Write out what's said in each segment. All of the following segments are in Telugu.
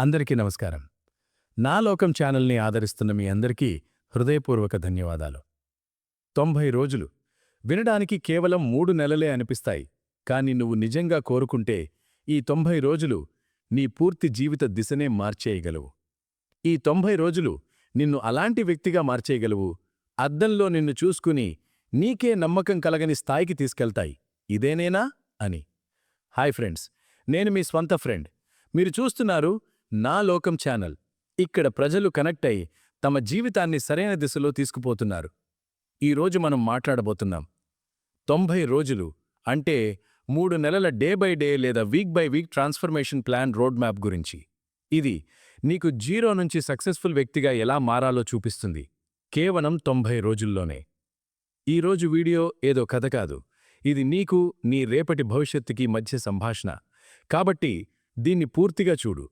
అందరికీ నమస్కారం. నా లోకం ఛానల్ని ఆదరిస్తున్న మీ అందరికీ హృదయపూర్వక ధన్యవాదాలు. తొంభై రోజులు వినడానికి కేవలం మూడు నెలలే అనిపిస్తాయి కాని నువ్వు నిజంగా కోరుకుంటే ఈ తొంభై రోజులు నీ పూర్తి జీవిత దిశనే మార్చేయగలవు. ఈ తొంభై రోజులు నిన్ను అలాంటి వ్యక్తిగా మార్చేయగలవు. అద్దంలో నిన్ను చూసుకుని నీకే నమ్మకం కలగని స్థాయికి తీసుకెళ్తాయి. ఇదేనేనా? అని. హాయ్ ఫ్రెండ్స్ నేను మీ స్వంత ఫ్రెండ్. మీరు చూస్తున్నారు నా లోకం ఛానల్. ఇక్కడ ప్రజలు కనెక్ట్ అయి తమ జీవితాన్ని సరైన దిశలో తీసుకుపోతున్నారు. ఈరోజు మనం మాట్లాడబోతున్నాం. తొంభై రోజులు అంటే మూడు నెలల డే బై డే లేదా week by week transformation plan road map గురించి. ఇది నీకు జీరో నుంచి సక్సెస్ఫుల్ వ్యక్తిగా ఎలా మారాలో చూపిస్తుంది. కేవలం తొంభై రోజుల్లోనే. ఈరోజు వీడియో ఏదో కథ కాదు. ఇది నీకు నీ రేపటి భవిష్యత్తుకి మధ్య సంభాషణ. కాబట్టి దీన్ని పూర్తిగా చూడు.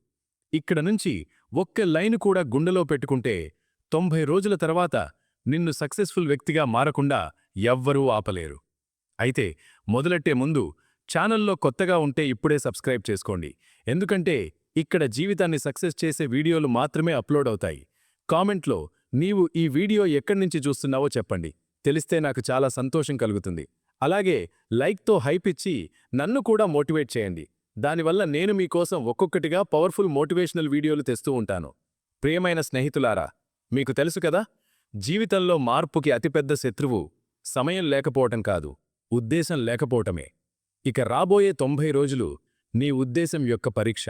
ఇక్కడ నుంచి ఒక్క లైను కూడా గుండెలో పెట్టుకుంటే తొంభై రోజుల తర్వాత నిన్ను సక్సెస్ఫుల్ వ్యక్తిగా మారకుండా ఎవ్వరూ ఆపలేరు. అయితే మొదలెట్టే ముందు ఛానల్లో కొత్తగా ఉంటే ఇప్పుడే సబ్స్క్రైబ్ చేసుకోండి. ఎందుకంటే ఇక్కడ జీవితాన్ని సక్సెస్ చేసే వీడియోలు మాత్రమే అప్లోడ్ అవుతాయి. కామెంట్లో నీవు ఈ వీడియో ఎక్కడి నుంచి చూస్తున్నావో చెప్పండి. తెలిస్తే నాకు చాలా సంతోషం కలుగుతుంది. అలాగే లైక్తో హైప్ ఇచ్చి నన్ను కూడా మోటివేట్ చేయండి. దానివల్ల నేను మీకోసం ఒక్కొక్కటిగా పవర్ఫుల్ మోటివేషనల్ వీడియోలు తెస్తూ ఉంటాను. ప్రియమైన స్నేహితులారా మీకు తెలుసు కదా జీవితంలో మార్పుకి అతిపెద్ద శత్రువు సమయం లేకపోవటం కాదు ఉద్దేశం లేకపోవటమే. ఇక రాబోయే తొంభై రోజులు నీ ఉద్దేశం యొక్క పరీక్ష.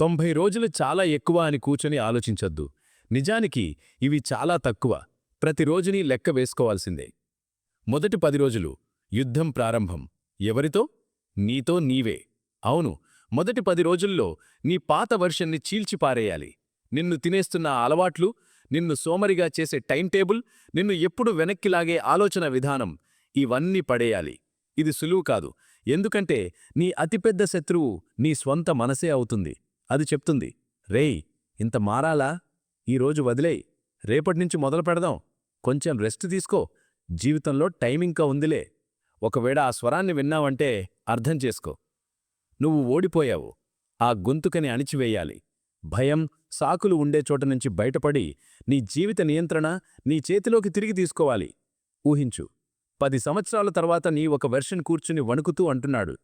తొంభై రోజులు చాలా ఎక్కువ అని కూర్చొని ఆలోచించొద్దు. నిజానికి ఇవి చాలా తక్కువ. ప్రతిరోజునీ లెక్క వేసుకోవాల్సిందే. మొదటి పది రోజులు యుద్ధం ప్రారంభం. ఎవరితో? నీతో నీవే. అవును మొదటి పది రోజుల్లో నీ పాత వర్షన్ని చీల్చిపారేయాలి నిన్ను తినేస్తున్న అలవాట్లు నిన్ను సోమరిగా చేసే టైం టేబుల్ నిన్ను ఎప్పుడు వెనక్కిలాగే ఆలోచన విధానం ఇవన్నీ పడేయాలి. ఇది సులువు కాదు. ఎందుకంటే నీ అతిపెద్ద శత్రువు నీ స్వంత మనసే అవుతుంది. అది చెప్తుంది రేయ్ ఇంత మారాలా? ఈరోజు వదిలేయ్. రేపటినుంచి మొదలు పెడదాం. కొంచెం రెస్ట్ తీసుకో. జీవితంలో టైమింగ్క ఉందిలే. ఒకవేళ ఆ స్వరాన్ని విన్నావంటే అర్థం చేసుకో. నువ్వు ఓడిపోయావు. ఆ గొంతుకని అణిచివేయాలి. భయం సాకులు ఉండే చోట నుంచి బయటపడి నీ జీవిత నియంత్రణ నీ చేతిలోకి తిరిగి తీసుకోవాలి. ఊహించు పది సంవత్సరాల తర్వాత నీ ఒక వెర్షన్ కూర్చుని వణుకుతూ అంటున్నాడు.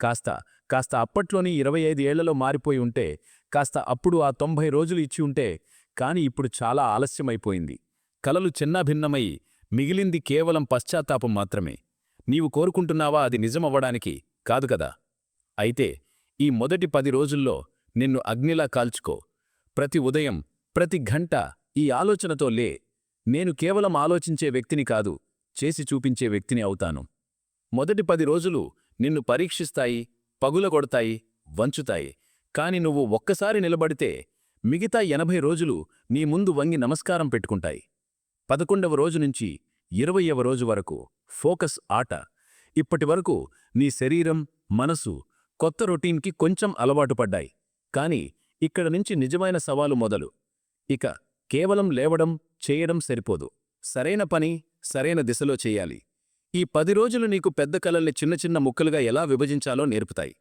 కాస్త కాస్త అప్పట్లోని ఇరవై ఐదు ఏళ్ళలో మారిపోయి ఉంటే కాస్త అప్పుడు ఆ తొంభై రోజులు ఇచ్చి ఉంటే కాని ఇప్పుడు చాలా ఆలస్యమైపోయింది. కలలు చిన్నాభిన్నమై మిగిలింది కేవలం పశ్చాత్తాపం మాత్రమే. నీవు కోరుకుంటున్నావా అది నిజమవ్వడానికి? కాదు కదా. అయితే ఈ మొదటి పది రోజుల్లో నిన్ను అగ్నిలా కాల్చుకో. ప్రతి ఉదయం ప్రతి ఘంట ఈ ఆలోచనతో లే. నేను కేవలం ఆలోచించే వ్యక్తిని కాదు చేసి చూపించే వ్యక్తిని అవుతాను. మొదటి పది రోజులు నిన్ను పరీక్షిస్తాయి పగులగొడతాయి వంచుతాయి. కాని నువ్వు ఒక్కసారి నిలబడితే మిగతా ఎనభై రోజులు నీ ముందు వంగి నమస్కారం పెట్టుకుంటాయి. పదకొండవ రోజు నుంచి ఇరవయవ రోజు వరకు ఫోకస్ ఆట. ఇప్పటివరకు నీ శరీరం మనసు కొత్త రొటీన్కి కొంచెం అలవాటు పడ్డాయి. కాని ఇక్కడ నుంచి నిజమైన సవాలు మొదలు. ఇక కేవలం లేవడం చేయడం సరిపోదు. సరైన పని సరైన దిశలో చేయాలి. ఈ పది రోజులు నీకు పెద్ద కలల్ని చిన్న చిన్న ముక్కలుగా ఎలా విభజించాలో నేర్పుతాయి.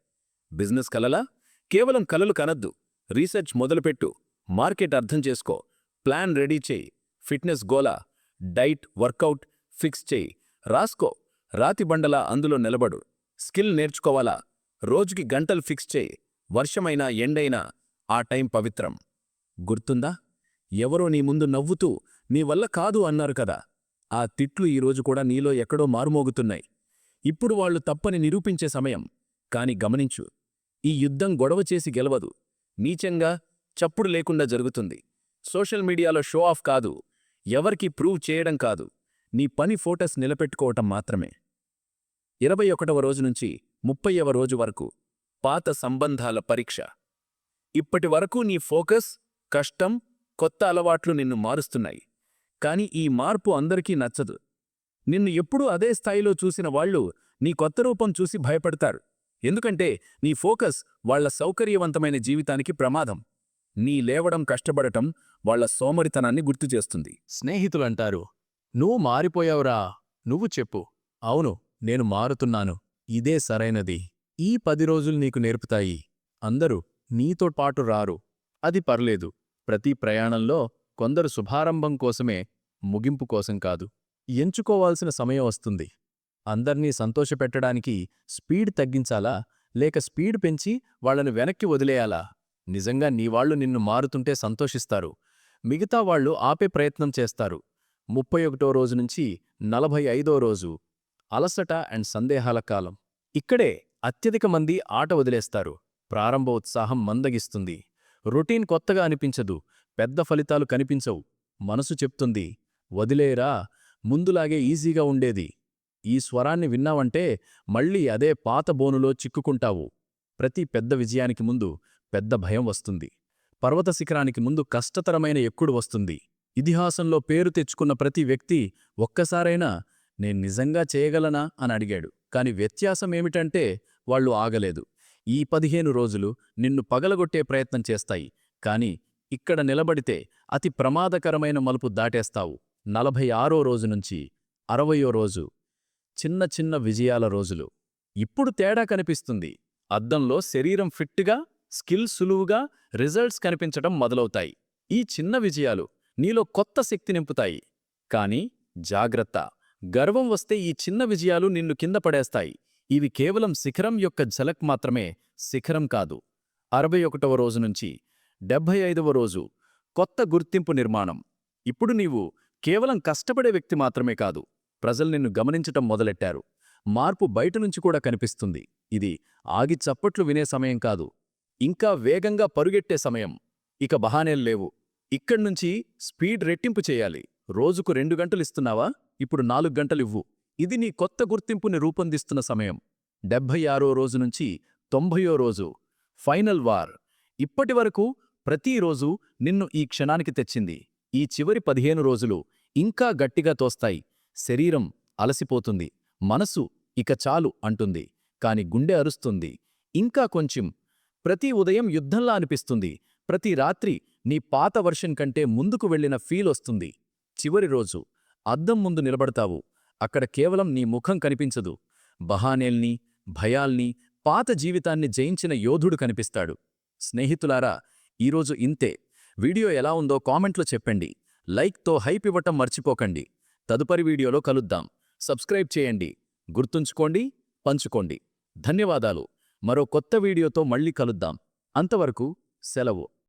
బిజినెస్ కలలా? కేవలం కలలు కనద్దు. రీసెర్చ్ మొదలుపెట్టు. మార్కెట్ అర్థం చేసుకో. ప్లాన్ రెడీ చేయి. ఫిట్నెస్ గోలా? డైట్ వర్కౌట్ ఫిక్స్ చేయి. రాసుకో. రాతి బండలా అందులో నిలబడు. స్కిల్ నేర్చుకోవాలా? రోజుకి గంటలు ఫిక్స్ చేయి. వర్షమైనా ఎండైనా ఆ టైం పవిత్రం. గుర్తుందా? ఎవరో నీ ముందు నవ్వుతూ నీ వల్ల కాదు అన్నారు కదా. ఆ తిట్లు ఈరోజు కూడా నీలో ఎక్కడో మారుమోగుతున్నాయి. ఇప్పుడు వాళ్ళు తప్పని నిరూపించే సమయం. కాని గమనించు ఈ యుద్ధం గొడవ చేసి గెలవదు. నీచంగా చప్పుడు లేకుండా జరుగుతుంది. సోషల్ మీడియాలో షో ఆఫ్ కాదు. ఎవరికి ప్రూవ్ చేయడం కాదు. నీ పని ఫోటోస్ నిలబెట్టుకోవటం మాత్రమే. ఇరవై ఒకటవ రోజు నుంచి ముప్పైవ రోజు వరకు పాత సంబంధాల పరీక్ష. ఇప్పటి వరకు నీ ఫోకస్ కష్టం కొత్త అలవాట్లు నిన్ను మారుస్తున్నాయి. కాని ఈ మార్పు అందరికీ నచ్చదు. నిన్ను ఎప్పుడూ అదే స్థాయిలో చూసిన వాళ్ళు నీ కొత్త రూపం చూసి భయపడతారు. ఎందుకంటే నీ ఫోకస్ వాళ్ళ సౌకర్యవంతమైన జీవితానికి ప్రమాదం. నీ లేవడం కష్టపడటం వాళ్ళ సోమరితనాన్ని గుర్తుచేస్తుంది స్నేహితులంటారు నువ్వు మారిపోయావురా నువ్వు చెప్పు. అవును నేను మారుతున్నాను. ఇదే సరైనది. ఈ పది రోజులు నీకు నేర్పుతాయి. అందరూ నీతో పాటు రారు. అది పర్లేదు. ప్రతి ప్రయాణంలో కొందరు శుభారంభం కోసమే ముగింపు కోసం కాదు. ఎంచుకోవాల్సిన సమయం వస్తుంది. అందర్నీ సంతోషపెట్టడానికి స్పీడ్ తగ్గించాలా? లేక స్పీడ్ పెంచి వాళ్ళను వెనక్కి వదిలేయాలా? నిజంగా నీవాళ్ళు నిన్ను మారుతుంటే సంతోషిస్తారు. మిగతా వాళ్ళు ఆపే ప్రయత్నం చేస్తారు. ముప్పై ఒకటో రోజు నుంచి నలభై ఐదో రోజు అలసట అండ్ సందేహాల కాలం. ఇక్కడే అత్యధిక మంది ఆట వదిలేస్తారు. ప్రారంభ ఉత్సాహం మందగిస్తుంది. రొటీన్ కొత్తగా అనిపించదు. పెద్ద ఫలితాలు కనిపించవు. మనసు చెప్తుంది వదిలేరా ముందులాగే ఈజీగా ఉండేది. ఈ స్వరాన్ని విన్నావంటే మళ్ళీ అదే పాత బోనులో చిక్కుకుంటావు. ప్రతి పెద్ద విజయానికి ముందు పెద్ద భయం వస్తుంది. పర్వత శిఖరానికి ముందు కష్టతరమైన ఎక్కుడు వస్తుంది. ఇతిహాసంలో పేరు తెచ్చుకున్న ప్రతి వ్యక్తి ఒక్కసారైనా నేను నిజంగా చేయగలనా? అని అడిగాడు. కాని వ్యత్యాసం ఏమిటంటే వాళ్ళు ఆగలేదు. ఈ పదిహేను రోజులు నిన్ను పగలగొట్టే ప్రయత్నం చేస్తాయి. కాని ఇక్కడ నిలబడితే అతి ప్రమాదకరమైన మలుపు దాటేస్తావు. నలభై ఆరో రోజు నుంచి అరవయో రోజు. చిన్న చిన్న విజయాల రోజులు. ఇప్పుడు తేడా కనిపిస్తుంది. అద్దంలో శరీరం ఫిట్గా స్కిల్ సులువుగా రిజల్ట్స్ కనిపించడం మొదలవుతాయి. ఈ చిన్న విజయాలు నీలో కొత్త శక్తి నింపుతాయి. కాని జాగ్రత్త. గర్వం వస్తే ఈ చిన్న విజయాలు నిన్ను కింద పడేస్తాయి. ఇవి కేవలం శిఖరం యొక్క ఝలక్ మాత్రమే. శిఖరం కాదు. అరవై ఒకటవ రోజు నుంచి డెబ్భై ఐదవ రోజు కొత్త గుర్తింపు నిర్మాణం. ఇప్పుడు నీవు కేవలం కష్టపడే వ్యక్తి మాత్రమే కాదు. ప్రజలు నిన్ను గమనించటం మొదలెట్టారు. మార్పు బయట నుంచి కూడా కనిపిస్తుంది. ఇది ఆగి చప్పట్లు వినే సమయం కాదు. ఇంకా వేగంగా పరుగెట్టే సమయం. ఇక బహానేలు లేవు. ఇక్కడ్నుంచి స్పీడ్ రెట్టింపు చేయాలి. రోజుకు రెండు గంటలు ఇస్తున్నావా? ఇప్పుడు నాలుగు గంటలివ్వు. ఇది నీ కొత్త గుర్తింపుని రూపొందిస్తున్న సమయం. డెబ్భై ఆరో రోజు నుంచి తొంభయో రోజు. Final war. ఇప్పటివరకు ప్రతిరోజు నిన్ను ఈ క్షణానికి తెచ్చింది. ఈ చివరి పదిహేను రోజులు ఇంకా గట్టిగా తోస్తాయి. శరీరం అలసిపోతుంది. మనసు ఇక చాలు అంటుంది. కాని గుండె అరుస్తుంది. ఇంకా కొంచెం. ప్రతి ఉదయం యుద్ధంలా అనిపిస్తుంది. ప్రతి రాత్రి నీ పాత వర్షన్ కంటే ముందుకు వెళ్ళిన ఫీల్ వస్తుంది. చివరి రోజు. అద్దం ముందు నిలబడతావు. అక్కడ కేవలం నీ ముఖం కనిపించదు. బహానేల్ని భయాల్ని పాత జీవితాన్ని జయించిన యోధుడు కనిపిస్తాడు. స్నేహితులారా ఈరోజు ఇంతే. వీడియో ఎలా ఉందో కామెంట్లో చెప్పండి. లైక్తో హైప్ ఇవ్వటం మర్చిపోకండి. తదుపరి వీడియోలో కలుద్దాం. సబ్స్క్రైబ్ చేయండి. గుర్తుంచుకోండి పంచుకోండి. ధన్యవాదాలు. మరో కొత్త వీడియోతో మళ్ళీ కలుద్దాం. అంతవరకు సెలవు.